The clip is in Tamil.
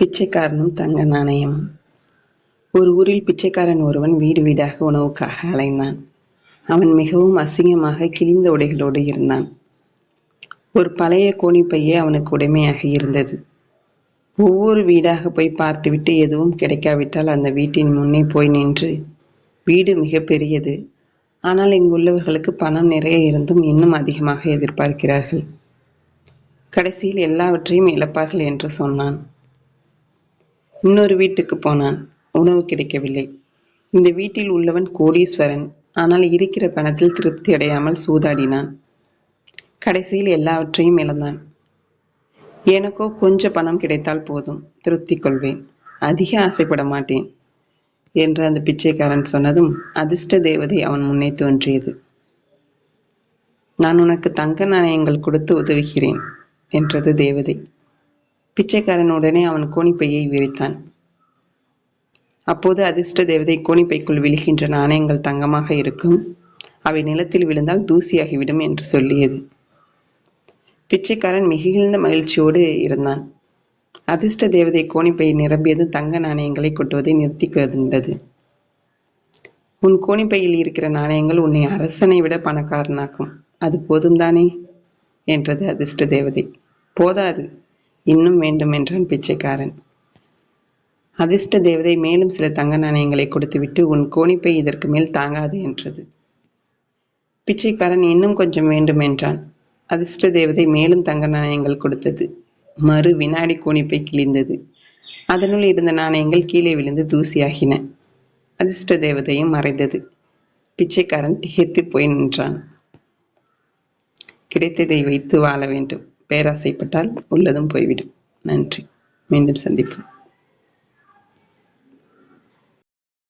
பிச்சைக்காரனும் தங்க நாணயமும் ஒரு ஊரில் பிச்சைக்காரன் ஒருவன் வீடு வீடாக உணவுக்காக அலைந்தான். அவன் மிகவும் அசிங்கமாக கிழிந்த உடைகளோடு இருந்தான். ஒரு பழைய கோணிப்பையே அவனுக்கு உடைமையாக இருந்தது. ஒவ்வொரு வீடாக போய் பார்த்துவிட்டு எதுவும் கிடைக்காவிட்டால் அந்த வீட்டின் முன்னே போய் நின்று வீடு மிக பெரியது. ஆனால் இங்குள்ளவர்களுக்கு பணம் நிறைய இருந்தும் இன்னும் அதிகமாக எதிர்பார்க்கிறார்கள். கடைசியில் எல்லாவற்றையும் இழப்பார்கள் என்று சொன்னான். இன்னொரு வீட்டுக்கு போனான். உணவு கிடைக்கவில்லை. இந்த வீட்டில் உள்ளவன் கோடீஸ்வரன். ஆனால் இருக்கிற பணத்தில் திருப்தி அடையாமல் சூதாடினான். கடைசியில் எல்லாவற்றையும் இழந்தான். எனக்கோ கொஞ்ச பணம் கிடைத்தால் போதும். திருப்தி கொள்வேன். அதிக ஆசைப்பட மாட்டேன். என்று அந்த பிச்சைக்காரன் சொன்னதும் அதிர்ஷ்ட தேவதை அவன் முன்னே தோன்றியது. நான் உனக்கு தங்க நாணயங்கள் கொடுத்து உதவுகிறேன் என்றது தேவதை. பிச்சைக்காரன் உடனே அவன் கோணிப்பையை விரித்தான். அப்போது அதிர்ஷ்ட தேவதை கோணிப்பைக்குள் விழுகின்ற நாணயங்கள் தங்கமாக இருக்கும். அவை நிலத்தில் விழுந்தால் தூசியாகிவிடும் என்று சொல்லியது. பிச்சைக்காரன் மிகுந்த மகிழ்ச்சியோடு இருந்தான். அதிர்ஷ்ட தேவதை கோணிப்பை நிரம்பியது தங்க நாணயங்களை கொட்டுவதை நிறுத்தி கொண்டது உன் கோணிப்பையில் இருக்கிற நாணயங்கள் உன்னை அரசனை விட பணக்காரனாக்கும். அது போதும் தானே என்றது அதிர்ஷ்ட தேவதை. போதாது. இன்னும் வேண்டும் என்றான் பிச்சைக்காரன். அதிர்ஷ்ட தேவதை மேலும் சில தங்க நாணயங்களை கொடுத்துவிட்டு உன் கோணிப்பை இதற்கு மேல் தாங்காது என்றது. பிச்சைக்காரன் இன்னும் கொஞ்சம் வேண்டும் என்றான். அதிர்ஷ்ட தேவதை மேலும் தங்க நாணயங்கள் கொடுத்தது. மறு வினாடி கோணிப்பை கிழிந்தது. அதனுள் இருந்த நாணயங்கள் கீழே விழுந்து தூசியாகின. அதிர்ஷ்ட தேவதையும் மறைந்தது. பிச்சைக்காரன் திகைத்து போய் நின்றான். கிடைத்ததை வைத்து வாழ வேண்டும். பேராசைப்பட்டால் உள்ளதும் போய்விடும். நன்றி. மீண்டும் சந்திப்போம்.